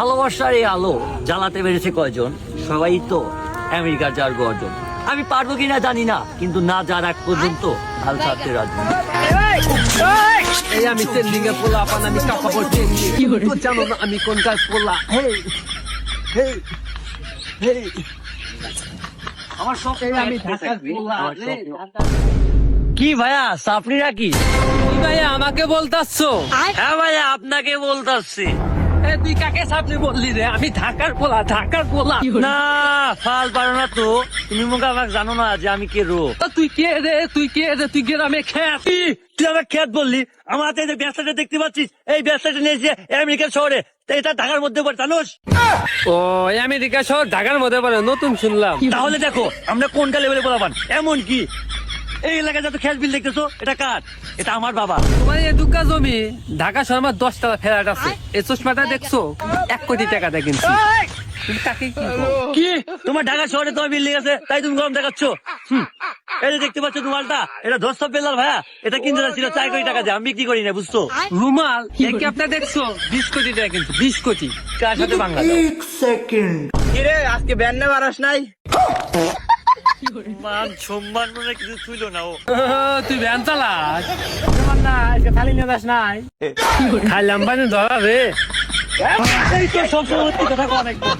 ভালোবাসার এই আলো জ্বালাতে পেরেছে কয়জন? সবাই তো আমেরিকার যার গর্জন আমি পারব কিনা জানি না কিন্তু না যার আগ পর্যন্ত হাল ছাড়তে রাজি এই আমি এ পোলা পান আমি কাপড় ট্রেন্ডিং তো জানো না আমি কোন কাজ পোলা। হেই হেই হেই। আমার সব আমি ঢাকার পোলা কি ভাইয়া সাপড়িরা কি? তুই ভাই আমাকে বলতাছো? হ্যাঁ ভাইয়া আপনাকে বলতাছি। এ তুই কাকে বললি রে? আমি ঢাকার পোলা ঢাকার পোলা। না ফাল পারো না তো। তুমি মুখে আমাকে জানো না যে আমি কে রো। তুই কে রে? তুই কে রে? তুই গ্রামে? তুই বললি? আমার হাতে এই যে ব্যবসাটা দেখতে পাচ্ছিস এই ব্যবসাটা নিয়েছে আমেরিকার শহরে এটা ঢাকার মধ্যে পড়ে জানোস? ও আমেরিকা শহর ঢাকার মধ্যে পড়ে নতুন শুনলাম। তাহলে দেখো আমরা কোনটা লেভেলে বলাবান এমন কি? এই এলাকায় যত খেত বিল দেখতেছো এটা কার? এটা আমার বাবা। তোমার এই দুকা জমি ঢাকা শহর আমার দশ টাকা ফেরাট আছে। এই চশমাটা দেখছ? এক কোটি টাকা দেয় কিন্তু কি তোমার ঢাকা শহরে তোমার বিল্ডিং আছে তাই তুমি গরম দেখাচ্ছ। এই যে দেখতে পাচ্ছ তোমারটা এটা ধস্ত বেলাল ভাইয়া। এটা কিনতে যাচ্ছিল চার কোটি টাকা দিয়ে। আমি বিক্রি করি না বুঝছ? রুমাল একে আপনার দেখছ? বিশ কোটি টাকা কিন্তু বিশ কোটি। কার সাথে বাংলা কিরে আজকে ব্যান্ডে বারাস নাই? মান সম্মান মনে কিছু তুইলো না, ও। তুই ভ্যান চালাস না, আজকে থালি নিয়ে যাস নাই? খাইলাম পানি, ধরা রে। এই তো সবসময় কথা একদম